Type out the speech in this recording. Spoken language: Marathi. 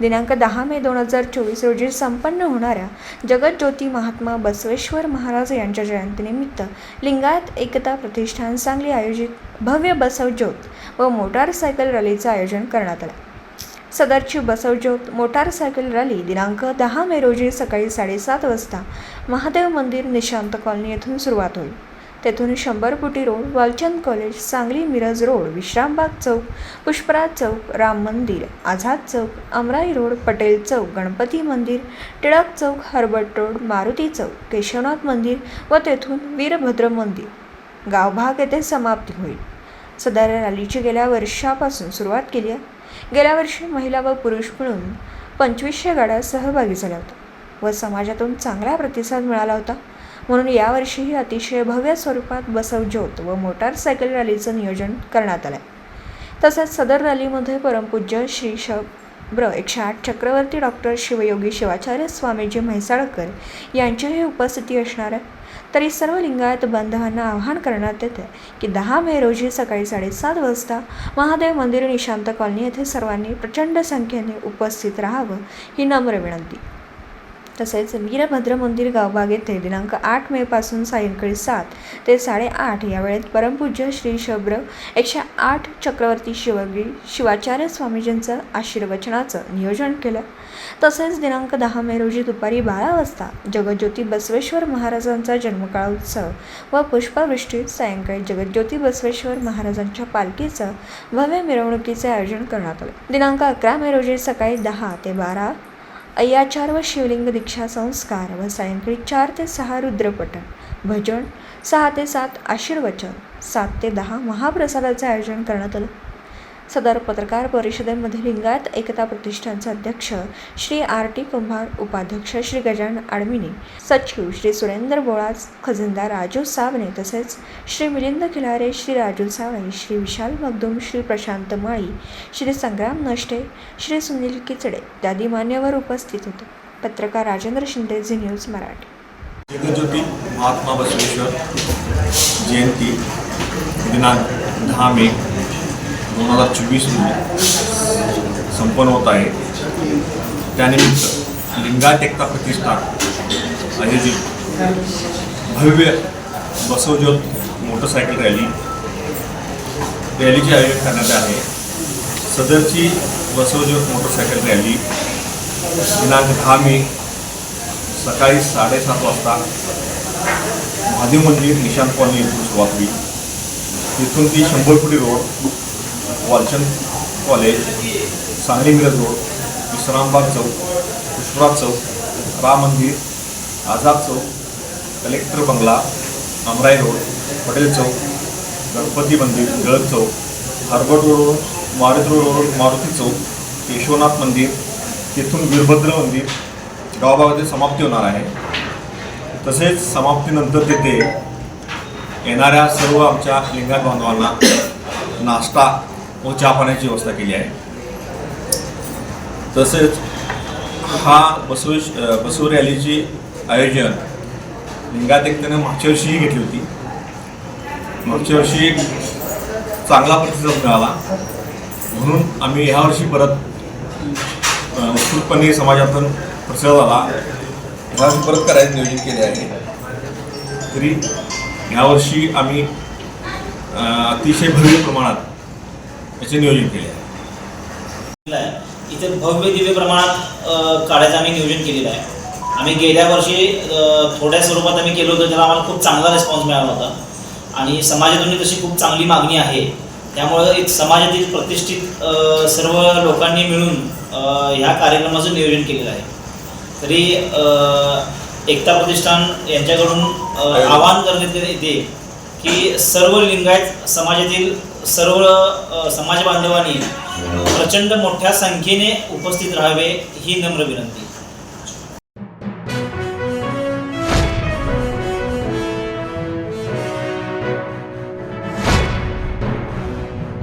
दिनांक दहा मे दोन हजार चोवीस रोजी संपन्न होणाऱ्या जगज्योती महात्मा बसवेश्वर महाराज यांच्या जयंतीनिमित्त लिंगायत एकता प्रतिष्ठान सांगली आयोजित भव्य बसवज्योत व मोटारसायकल रॅलीचं आयोजन करण्यात आलं. सदरची बसवज्योत मोटारसायकल रॅली दिनांक दहा मे रोजी सकाळी साडेसात वाजता महादेव मंदिर निशांत कॉलनी येथून सुरुवात होईल. तेथून शंभर फुटी road Walchand college Sangli Miraj road Vishrambag चौक पुष्पराज चौक राम मंदिर आझाद चौक अमराई रोड पटेल चौक गणपती मंदिर टिळक चौक हर्बट रोड मारुती चौक केशवनाथ मंदिर व तेथून वीरभद्र मंदिर. गावभाग येथे समाप्ती होईल. सदर रॅलीची गेल्या वर्षापासून सुरुवात केली आहे. गेल्या वर्षी महिला व पुरुष मिळून पंचवीसशे गाड्या सहभागी झाल्या होत्या व समाजातून चांगला प्रतिसाद मिळाला होता. म्हणून यावर्षीही अतिशय भव्य स्वरूपात बसवज्योत व मोटारसायकल रॅलीचं नियोजन करण्यात आलं आहे तसेच सदर रॅलीमध्ये परमपूज्य श्री शब्र एकशे आठ चक्रवर्ती डॉक्टर शिवयोगी शिवाचार्य स्वामीजी म्हैसाळकर यांचीही उपस्थिती असणार आहे. तरी सर्व लिंगायत बांधवांना आवाहन करण्यात येते की दहा मे रोजी सकाळी साडेसात वाजता महादेव मंदिर निशांत कॉलनी येथे सर्वांनी प्रचंड संख्येने उपस्थित राहावं ही नम्र विनंती. तसेच वीरभद्र मंदिर गावभाग येथे दिनांक आठ मेपासून सायंकाळी सात ते साडेआठ या वेळेत परमपूज्य श्री शब्र एकशे आठ चक्रवर्ती शिवगी शिवाचार्य स्वामीजींचं आशीर्वचनाचं नियोजन केलं. तसेच दिनांक दहा मे रोजी दुपारी बारा वाजता जगज्योती बसवेश्वर महाराजांचा जन्मकाळ उत्सव व पुष्पवृष्टीत सायंकाळी जगज्योती बसवेश्वर महाराजांच्या पालखीचं भव्य मिरवणुकीचे आयोजन करण्यात आले. दिनांक अकरा मे रोजी सकाळी दहा ते बारा अय्याचार व शिवलिंग दीक्षा संस्कार व सायंकाळी चार ते सहा रुद्रपठण भजन सहा ते सात आशीर्वचन सात ते दहा महाप्रसादाचे आयोजन करण्यात आलं. सदर पत्रकार परिषदेमध्ये लिंगायत एकता प्रतिष्ठानचे अध्यक्ष श्री आर टी कुंभार उपाध्यक्ष श्री गजानन आडमिनी सचिव श्री सुरेंद्र बोळाज खजिनदार राजू सावने तसेच श्री मिलिंद खिलारे श्री राजू सावळे श्री विशाल मगदूम श्री प्रशांत माळी श्री संग्राम नष्टे श्री सुनील किचडे इत्यादी मान्यवर उपस्थित होते. पत्रकार राजेंद्र शिंदे झी न्यूज मराठी. जगज्योती महात्मा बसवेश्वर जयंती दिनांक दहा मे दोन हजार चोवीस रोजी संपन्न होत आहे. त्यानिमित्त लिंगायत एकता प्रतिष्ठान आयोजित भव्य बसवज्योत मोटरसायकल रॅली. रॅलीचे आयोजन करण्यात आहे सदरची बसवज्योत मोटरसायकल रॅली दिनांक दहा मे सकाळी साडेसात वाजता. महादेव मंदिर निशांत कॉलनी येथून सुरुवात होईल. तिथून ती शंभर फुटी road Walchand college Sangli Miraj road Vishrambag चौक पुष्पराज चौक राम मंदिर आझाद चौक कलेक्टर बंगला अमराई रोड पटेल चौक गणपती मंदिर टिळक चौक हार्बर्ट रोड मारुती रोड मारुती चौक केशवनाथ मंदिर तेथून वीरभद्र मंदिर गावभागातील समाप्ती होणार आहे. तसेच समाप्तीनंतर तिथे येणाऱ्या सर्व आमच्या लिंगात बांधवांना नाश्ता व चहा पाण्याची व्यवस्था केली आहे तसेच हा बसवेश बसव रॅलीची आयोजन लिंगायत मागच्या वर्षीही घेतली होती. मागच्या वर्षी चांगला प्रतिसाद मिळाला. म्हणून आम्ही ह्यावर्षी परत उत्सुकपणे उत्स्फूर्तपणे समाजातून प्रसार झाला ह्यावर्षी परत करायचं नियोजन केले आहे. तरी ह्यावर्षी आम्ही अतिशय भव्य प्रमाणात याचे नियोजन केले आहे. इथे भव्य दिव्य प्रमाणात काढायचं आम्ही नियोजन केलेलं आहे. आम्ही गेल्या वर्षी थोड्या स्वरूपात आम्ही केलं होतं त्याला आम्हाला खूप चांगला रिस्पॉन्स मिळाला होता. आणि समाजातून तशी खूप चांगली मागणी आहे. त्यामुळं एक समाजातील प्रतिष्ठित सर्व लोकांनी मिळून ह्या कार्यक्रमाचं नियोजन केलेलं आहे. तरी एकता प्रतिष्ठान यांच्याकडून आवाहन करण्यात येते की सर्व लिंगायत समाजातील सर्व समाज बांधवांनी प्रचंड मोठ्या संख्येने उपस्थित राहावे ही नम्र विनंती.